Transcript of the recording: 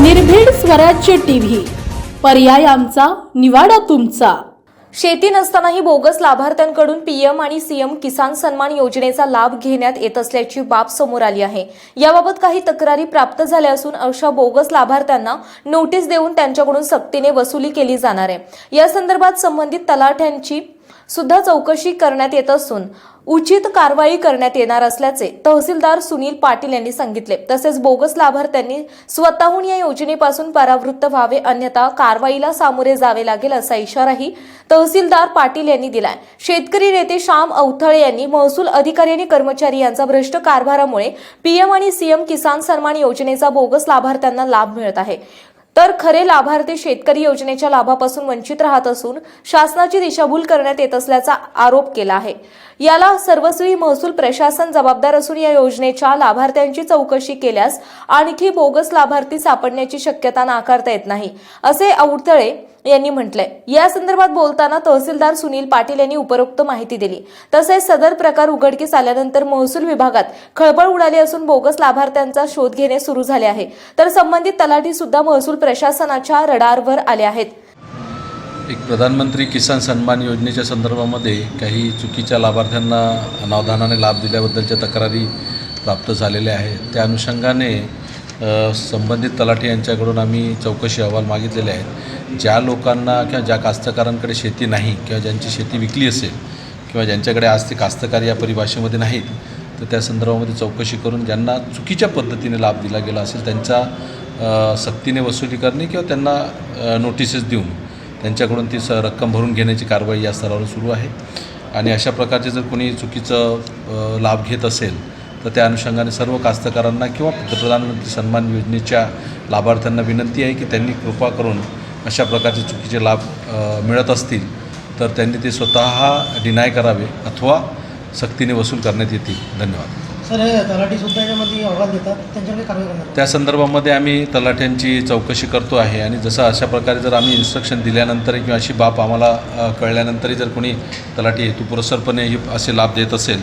निर्भीड स्वराज्य टीव्ही. पर्याय आमचा निवाडा तुमचा. शेती नसतानाही बोगस लाभार्थ्यांकडून पीएम आणि सीएम किसान सन्मान योजनेचा लाभ घेण्यात येत असल्याची बाब समोर आली आहे. याबाबत काही तक्रारी प्राप्त झाल्या असून अशा बोगस लाभार्थ्यांना नोटीस देऊन त्यांच्याकडून सक्तीने वसुली केली जाणार आहे. या संदर्भात संबंधित तलाठ्यांची सुद्धा चौकशी करण्यात येत असून उचित कारवाई करण्यात येणार असल्याचे तहसीलदार सुनील पाटील यांनी सांगितले. तसेच बोगस लाभार्थ्यांनी स्वतःहून या योजनेपासून परावृत्त व्हावे अन्यथा कारवाईला सामोरे जावे लागेल असा इशाराही तहसीलदार पाटील यांनी दिलाय. शेतकरी नेते श्याम अवथळे यांनी महसूल अधिकारी आणि कर्मचारी यांचा भ्रष्ट कारभारामुळे पीएम आणि सीएम किसान सन्मान योजनेचा बोगस लाभार्थ्यांना लाभ मिळत आहे. तर खरे लाभार्थी शेतकरी योजनेच्या लाभापासून वंचित राहत असून शासनाची दिशाभूल करण्यात येत असल्याचा आरोप केला आहे. याला सर्वस्वी महसूल प्रशासन जबाबदार असून या योजनेच्या लाभार्थ्यांची चौकशी केल्यास आणखी बोगस लाभार्थी सापडण्याची शक्यता नाकारता येत नाही असे अवतळे यांनी म्हटलंय. या संदर्भात बोलताना तहसीलदार सुनील पाटील यांनी उपरोक्त माहिती दिली. तसेच सदर प्रकार उघडकीस आल्यानंतर महसूल विभागात खळबळ उडाली असून बोगस लाभार्थ्यांचा शोध घेणे सुरू झाले आहे. तर संबंधित तलाठी सुद्धा महसूल प्रशासनाच्या रडारवर आले आहेत. एक प्रधानमंत्री किसान सन्मान योजनेच्या संदर्भामध्ये काही चुकीच्या लाभार्थ्यांना अनावधानाने लाभ दिल्याबद्दलच्या तक्रारी प्राप्त झालेल्या आहेत. त्या अनुषंगाने संबंधित तलाठी यांच्याकडून आम्ही चौकशी अहवाल मागितलेले आहेत. ज्या लोकांना किंवा ज्या कास्तकारांकडे शेती नाही किंवा ज्यांची शेती विकली असेल किंवा ज्यांच्याकडे आज ते कास्तकार या परिभाषेमध्ये नाहीत तर त्या संदर्भामध्ये चौकशी करून ज्यांना चुकीच्या पद्धतीने लाभ दिला गेला असेल त्यांचा सक्तीने वसुली करणे किंवा त्यांना नोटिसेस देऊन त्यांच्याकडून ती स रक्कम भरून घेण्याची कारवाई या स्तरावर सुरू आहे. आणि अशा प्रकारचे जर कोणी चुकीचं लाभ घेत असेल तर त्या अनुषंगाने सर्व कास्तकारांना किंवा प्रधानमंत्री सन्मान योजनेच्या लाभार्थ्यांना विनंती आहे की त्यांनी कृपा करून अशा प्रकारचे चुकीचे लाभ मिळत असतील तर त्यांनी ते स्वतः डिनाय करावे अथवा सक्तीने वसूल करण्यात येतील. धन्यवाद. सर हे तलाठी सुद्धा याच्यामध्ये अहवाल देतात त्यांच्याकडे कारवाई करणार त्या संदर्भामध्ये आम्ही तलाठ्यांची चौकशी करतो आहे आणि जसं अशा प्रकारे जर आम्ही इन्स्ट्रक्शन दिल्यानंतर किंवा अशी बाब आम्हाला कळल्यानंतरही जर कोणी तलाठी हेतुपुरस्सरपणे हे असे लाभ देत असेल